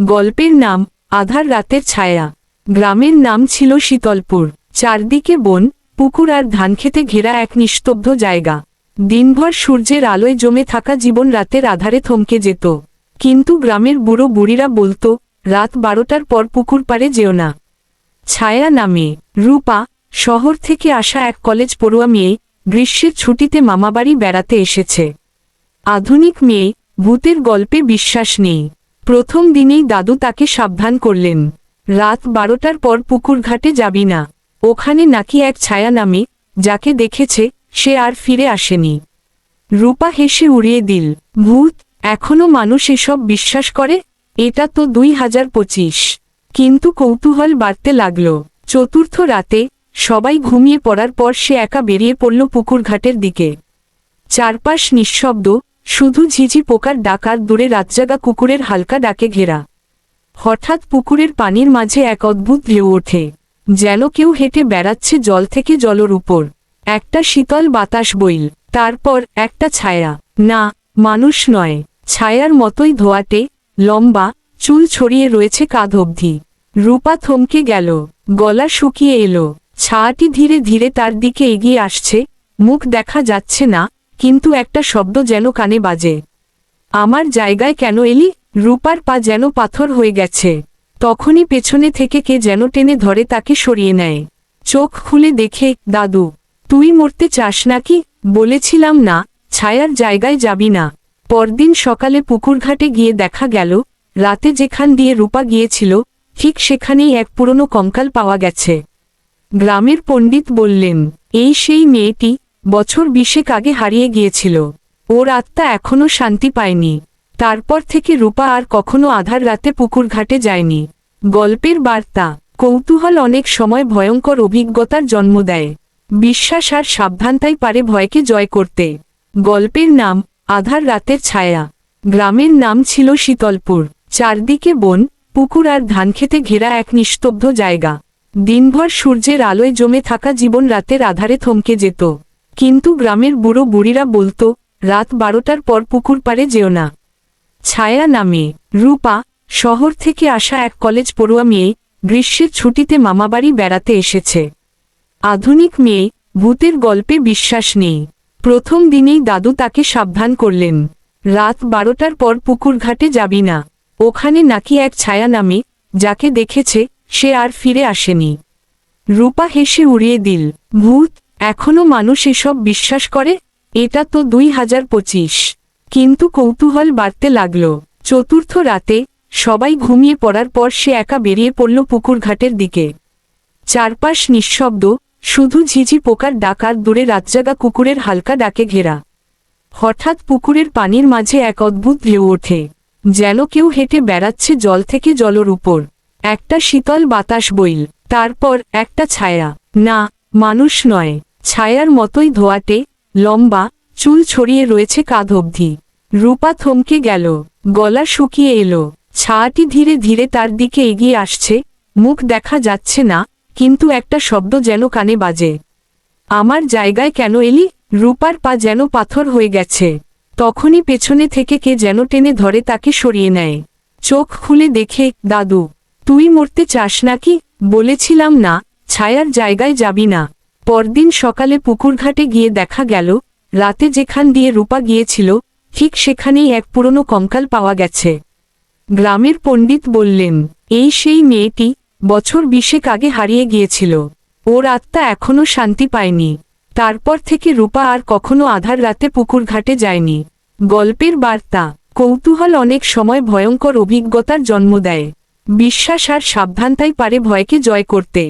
গল্পের নাম, আধার রাতের ছায়া। গ্রামের নাম ছিল শীতলপুর। চারদিকে বন, পুকুর আর ধানক্ষেতে ঘেরা এক নিস্তব্ধ জায়গা। দিনভর সূর্যের আলোয় জমে থাকা জীবন রাতের আধারে থমকে যেত। কিন্তু গ্রামের বুড়ো বুড়িরা বলতো, রাত বারোটার পর পুকুর পারে যেও না। ছায়া নামে। রূপা, শহর থেকে আসা এক কলেজ পড়ুয়া মেয়ে, গ্রীষ্মের ছুটিতে মামাবাড়ি বেড়াতে এসেছে। আধুনিক মেয়ে, ভূতের গল্পে বিশ্বাস নেই। প্রথম দিনেই দাদু তাকে সাবধান করলেন। রাত বারোটার পর পুকুর ঘাটে যাবি না। ওখানে নাকি এক ছায়া নামে যাকে দেখেছে, সে আর ফিরে আসেনি। রূপা হেসে উড়িয়ে দিল, ভূত, এখনও মানুষ এসব বিশ্বাস করে? এটা তো দুই হাজার পঁচিশ। কিন্তু কৌতূহল বাড়তে লাগল। চতুর্থ রাতে, সবাই ঘুমিয়ে পড়ার পর সে একা বেরিয়ে পড়ল পুকুর ঘাটের দিকে। চারপাশ নিঃশব্দ শুধু ঝিঝি পোকার ডাক আর দূরে রাতজাগা কুকুরের হালকা ডাকে ঘেরা। হঠাৎ পুকুরের পানির মাঝে এক অদ্ভুত ঢেউ ওঠে, যেন কেউ হেঁটে বেড়াচ্ছে জল থেকে জলর উপর। একটা শীতল বাতাস বইল, তারপর একটা ছায়া। না, মানুষ নয়, ছায়ার মতোই ধোয়াটে, লম্বা, চুল ছড়িয়ে রয়েছে কাঁধ অবধি। রূপা থমকে গেল, গলা শুকিয়ে এলো। ছায়াটি ধীরে ধীরে তার দিকে এগিয়ে আসছে, মুখ দেখা যাচ্ছে না কিন্তু একটা শব্দ যেন কানে বাজে। আমার জায়গায় কেন এলি? রূপার পা যেন পাথর হয়ে গেছে। তখনই পেছনে থেকে কে যেন টেনে ধরে তাকে সরিয়ে নেয়। চোখ খুলে দেখে, দাদু, তুই মরতে চাস নাকি? বলেছিলাম না, ছায়ার জায়গায় যাবি না। পরদিন সকালে পুকুরঘাটে গিয়ে দেখা গেল, রাতে যেখান দিয়ে রূপা গিয়েছিল, ঠিক সেখানেই এক পুরনো কঙ্কাল পাওয়া গেছে। গ্রামের পণ্ডিত বললেন, এই সেই মেয়েটি বছর বিশেক আগে হারিয়ে গিয়েছিল। ওর আত্মা এখনও শান্তি পায়নি। তারপর থেকে রূপা আর কখনো আধার রাতে পুকুর ঘাটে যায়নি। গল্পের বার্তা, কৌতূহল অনেক সময় ভয়ঙ্কর অভিজ্ঞতার জন্ম দেয়। বিশ্বাস আর সাবধানতাই পারে ভয়কে জয় করতে। গল্পের নাম, আধার রাতের ছায়া। গ্রামের নাম ছিল শীতলপুর। চারদিকে বন, পুকুর আর ধানক্ষেতে ঘেরা এক নিস্তব্ধ জায়গা। দিনভর সূর্যের আলোয় জমে থাকা জীবন রাতের আধারে থমকে যেত। কিন্তু গ্রামের বুড়ো বুড়িরা বলতো, রাত বারোটার পর পুকুর পাড়ে যেও না। ছায়া নামে। রূপা, শহর থেকে আসা এক কলেজ পড়ুয়া মেয়ে, গ্রীষ্মের ছুটিতে মামাবাড়ি বেড়াতে এসেছে। আধুনিক মেয়ে, ভূতের গল্পে বিশ্বাস নেই। প্রথম দিনেই দাদু তাকে সাবধান করলেন। রাত বারোটার পর পুকুর ঘাটে যাবি না। ওখানে নাকি এক ছায়া নামে, যাকে দেখেছে, সে আর ফিরে আসেনি। রূপা হেসে উড়িয়ে দিল, ভূত এখনও মানুষ এসব বিশ্বাস করে? এটা তো দুই হাজার পঁচিশ। কিন্তু কৌতূহল বাড়তে লাগল। চতুর্থ রাতে সবাই ঘুমিয়ে পড়ার পর সে একা বেরিয়ে পড়ল পুকুর ঘাটের দিকে। চারপাশ নিঃশব্দ, শুধু ঝিঝি পোকার ডাক আর দূরে রাতজাগা কুকুরের হালকা ডাকে ঘেরা। হঠাৎ পুকুরের পানির মাঝে এক অদ্ভুত ঢেউ ওঠে, যেন কেউ হেঁটে বেড়াচ্ছে জল থেকে জলর উপর। একটা শীতল বাতাস বইল, তারপর একটা ছায়া। না, মানুষ নয়। ছায়ার মতোই ধোয়াটে, লম্বা, চুল ছড়িয়ে রয়েছে কাঁধ অবধি। রূপা থমকে গেল, গলা শুকিয়ে এলো। ছায়াটি ধীরে ধীরে তার দিকে এগিয়ে আসছে, মুখ দেখা যাচ্ছে না, কিন্তু একটা শব্দ যেন কানে বাজে। আমার জায়গায় কেন এলি? রূপার পা যেন পাথর হয়ে গেছে। তখনই পেছনে থেকে কে যেন টেনে ধরে তাকে সরিয়ে নেয়। চোখ খুলে দেখে, দাদু, তুই মরতে চাস নাকি? বলেছিলাম না, ছায়ার জায়গায় যাবি না। পরদিন সকালে পুকুরঘাটে গিয়ে দেখা গেল, রাতে যেখান দিয়ে রূপা গিয়েছিল, ঠিক সেখানেই এক পুরনো কঙ্কাল পাওয়া গেছে। গ্রামের পণ্ডিত বললেন, এই সেই মেয়েটি বছর বিশেক আগে হারিয়ে গিয়েছিল। ওর আত্মা এখনও শান্তি পায়নি। তারপর থেকে রূপা আর কখনো আধার রাতে পুকুর ঘাটে যায়নি। গল্পের বার্তা, কৌতূহল অনেক সময় ভয়ঙ্কর অভিজ্ঞতার জন্ম দেয়। বিশ্বাস আর সাবধানতাই পারে ভয়কে জয় করতে।